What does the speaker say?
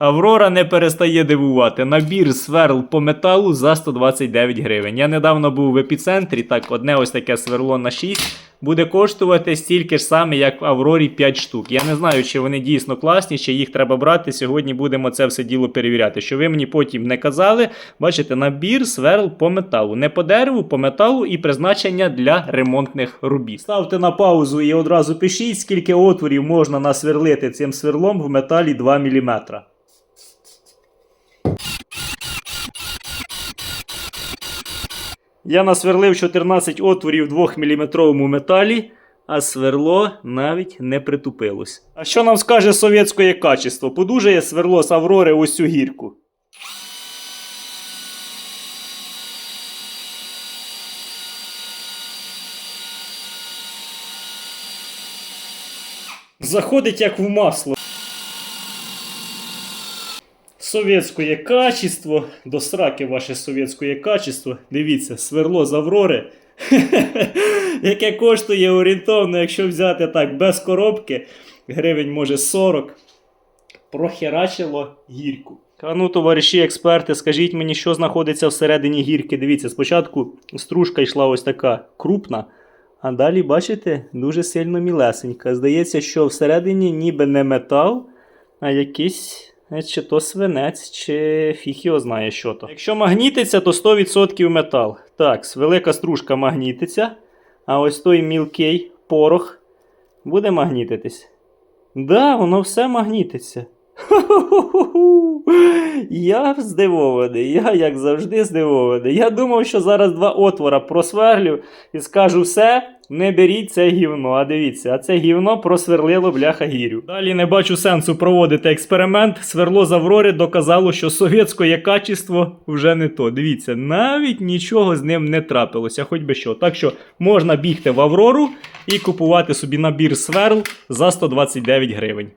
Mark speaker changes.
Speaker 1: Аврора не перестає дивувати. Набір сверл по металу за 129 гривень. Я недавно був в епіцентрі, так, одне ось таке сверло на 6 буде коштувати стільки ж саме, як в Аврорі 5 штук. Я не знаю, чи вони дійсно класні, чи їх треба брати. Сьогодні будемо це все діло перевіряти. Що ви мені потім не казали, бачите, набір сверл по металу. Не по дереву, по металу і призначення для ремонтних робіт. Ставте на паузу і одразу пишіть, скільки отворів можна насверлити цим сверлом в металі 2 мм. Я насверлив 14 отворів в 2-мм металі, а сверло навіть не притупилось. А що нам скаже совєтське качество? Подужає сверло з Аврори ось цю гірку. Заходить як в масло. Совєтське качество, до сраки ваше совєтське качество. Дивіться, сверло з Аврори, яке коштує орієнтовно, якщо взяти так без коробки, гривень може 40, прохерачило гірку. А ну, товариші експерти, скажіть мені, що знаходиться всередині гірки. Дивіться, спочатку стружка йшла ось така крупна, а далі, бачите, дуже сильно мілесенька. Здається, що всередині ніби не метал, а якийсь. Е, Чи то свинець, чи фіг його знає що то. Якщо магнітиться, то 100% метал. Так, велика стружка магнітиться, а ось той мілкий порох буде магнітитись. Да, воно все магнітиться. Я здивований, я як завжди здивований. Я думав, що зараз два отвора просверлю і скажу все, не беріть це гівно. А дивіться, а це гівно просверлило бляха гірю. Далі не бачу сенсу проводити експеримент. Сверло з Аврори доказало, що совєтське качество вже не то. Дивіться, навіть нічого з ним не трапилося, хоч би що. Так що можна бігти в Аврору і купувати собі набір сверл за 129 гривень.